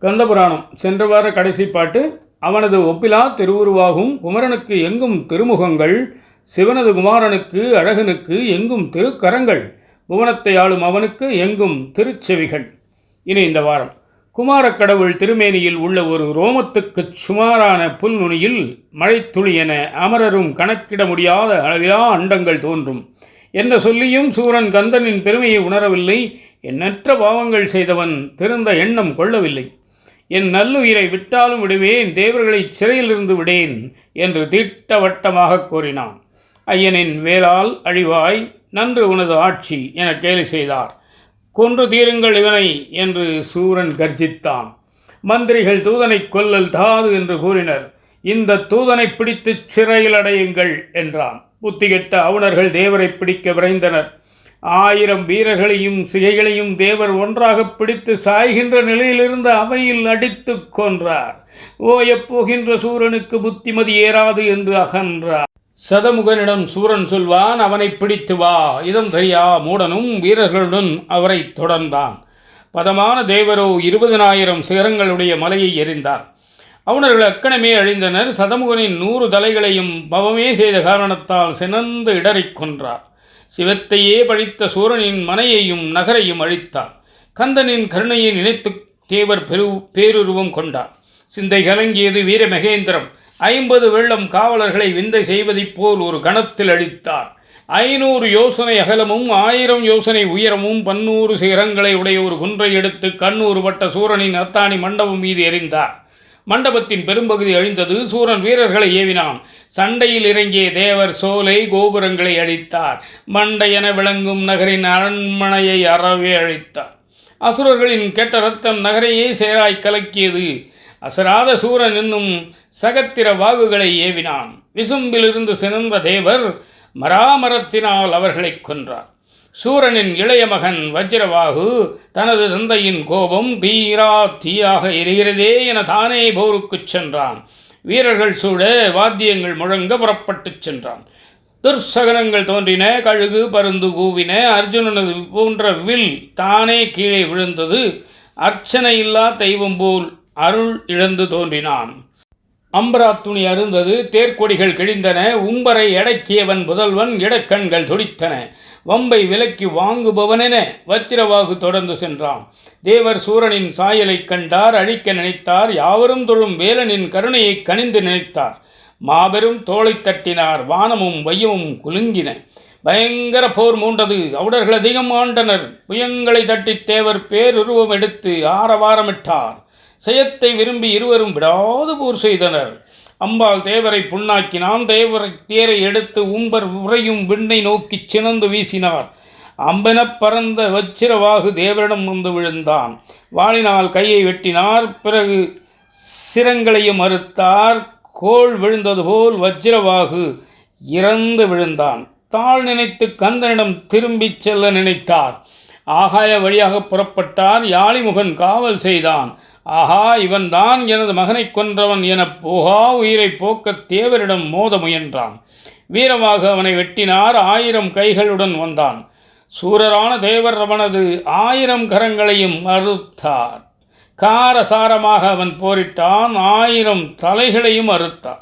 கந்தபுராணம். சென்ற வார கடைசி பாட்டு அவனது ஒப்பிலா திருவுருவாகும் குமரனுக்கு எங்கும் திருமுகங்கள் சிவனது குமாரனுக்கு அழகனுக்கு எங்கும் திருக்கரங்கள் புவனத்தை ஆளும் அவனுக்கு எங்கும் திருச்செவிகள். இனி இந்த வாரம். குமாரக் கடவுள் திருமேனியில் உள்ள ஒரு ரோமத்துக்குச் சுமாரான புல்நுனியில் மழைத்துளி என அமரரும் கணக்கிட முடியாத அளவிலா அண்டங்கள் தோன்றும். என்ன சொல்லியும் சூரன் கந்தனின் பெருமையை உணரவில்லை. எண்ணற்ற பாவங்கள் செய்தவன் திருந்த எண்ணம் கொள்ளவில்லை. என் நல்லுயிரை விட்டாலும் விடுவேன் தேவர்களை சிறையிலிருந்து விடேன் என்று திட்டவட்டமாக கூறினான். ஐயனின் வேளால் அழிவாய் நன்று உனது ஆட்சி என கேலி செய்தார். கொன்று தீருங்கள் இவனை என்று சூரன் கர்ஜித்தான். மந்திரிகள் தூதனை கொல்லல் தாது என்று கூறினர். இந்த தூதனை பிடித்து சிறையில் அடையுங்கள் என்றான். புத்திகெட்ட அவுணர்கள் தேவரை பிடிக்க விரைந்தனர். ஆயிரம் வீரர்களையும் சிகைகளையும் தேவர் ஒன்றாக பிடித்து சாய்கின்ற நிலையிலிருந்து அவையில் அடித்து கொன்றார். ஓயப் போகின்ற சூரனுக்கு புத்திமதி ஏறாது என்று அகன்றார். சதமுகனிடம் சூரன் சொல்வான் அவனை பிடித்து வா. இதம் தெரியா மூடனும் வீரர்களுடன் அவரை தொடர்ந்தான். பதமான தேவரோ இருபதனாயிரம் சிகரங்களுடைய மலையை எறிந்தார். அவுணர்கள் அக்கணமே அழிந்தனர். சதமுகனின் நூறு தலைகளையும் பவமே செய்த காரணத்தால் சினந்து இடறிக் கொன்றார். சிவத்தையே பழித்த சூரனின் மனையையும் நகரையும் அழித்தார். கந்தனின் கருணையை நினைத்து தேவர் பெரு பேருருவம் கொண்டார். சிந்தை கலங்கியது வீர மகேந்திரம் ஐம்பது வெள்ளம் காவலர்களை விந்தை செய்வதைப் போல் ஒரு கணத்தில் அழித்தார். ஐநூறு யோசனை அகலமும் ஆயிரம் யோசனை உயரமும் பன்னூறு சிகரங்களை உடைய ஒரு குன்றை எடுத்து கண்ணூறு பட்ட சூரனின் அத்தானி மண்டபம் மீது எறிந்தார். மண்டபத்தின் பெரும்பகுதி அழிந்தது. சூரன் வீரர்களை ஏவினான். சண்டையில் இறங்கிய தேவர் சோலை கோபுரங்களை அழித்தார். மண்டையென விளங்கும் நகரின் அரண்மனையை அறவே அழித்தார். அசுரர்களின் கெட்ட ரத்தம் நகரையே சேராய் கலக்கியது. அசராத சூரன் என்னும் சகத்திர வாகுகளை ஏவினான். விசும்பிலிருந்து சிறந்த தேவர் மராமரத்தினால் அவர்களை கொன்றார். சூரனின் இளைய மகன் வஜ்ரவாகு தனது தந்தையின் கோபம் தீரா தீயாக எரிகிறதே என தானே போருக்குச் சென்றான். வீரர்கள் சூழ வாத்தியங்கள் முழங்க புறப்பட்டுச் சென்றான். துர்சகனங்கள் தோன்றின கழுகு பருந்து கூவின அர்ஜுனனது போன்ற வில் தானே கீழே விழுந்தது. அர்ச்சனை இல்லா தெய்வம் போல் அருள் இழந்து தோன்றினான். அம்பரா துணி அருந்தது தேர்க்கொடிகள் கிழிந்தன உம்பரை அடக்கியவன் புதல்வன் இடக்கண்கள் துடித்தன. வம்பை விலக்கி வாங்குபவனென வத்திரவாகு தொடர்ந்து சென்றான். தேவர் சூரனின் சாயலைக் கண்டார் அழிக்க நினைத்தார் யாவரும் தொழும் வேலனின் கருணையை கனிந்து நினைத்தார். மாபெரும் தோளைத் தட்டினார் வானமும் வையமும் குலுங்கின. பயங்கர போர் மூண்டது அவுடர்கள் அதிகம் ஆண்டனர். புயங்களை தட்டித் தேவர் பேருருவம் எடுத்து ஆரவாரமிட்டார். செயத்தை விரும்பி இருவரும் விடாது போர் செய்தனர். அம்பாள் தேவரை புண்ணாக்கினான் தேவரை தேரை எடுத்து உம்பர் உறையும் விண்ணை நோக்கிச் சினந்து வீசினார். அம்பெனப் பறந்த வச்சிரவாகு தேவரிடம் வந்து விழுந்தான். வாளினால் கையை வெட்டினார். பிறகு சிரங்களையும் மறுத்தார் கோள் விழுந்தது போல் வஜ்ரவாகு இறந்து விழுந்தான். தாழ் நினைத்து கந்தனிடம் திரும்பிச் செல்ல நினைத்தார். ஆகாய வழியாக புறப்பட்டார். யாழிமுகன் காவல் செய்தான். ஆஹா இவன்தான் எனது மகனைக் கொன்றவன் எனப் போகா உயிரை போக்கத் தேவரிடம் மோத முயன்றான். வீரமாக அவனை வெட்டினார் ஆயிரம் கைகளுடன் வந்தான். சூரரான தேவர் அவனது ஆயிரம் கரங்களையும் அறுத்தார். காரசாரமாக அவன் போரிட்டான் ஆயிரம் தலைகளையும் அறுத்தார்.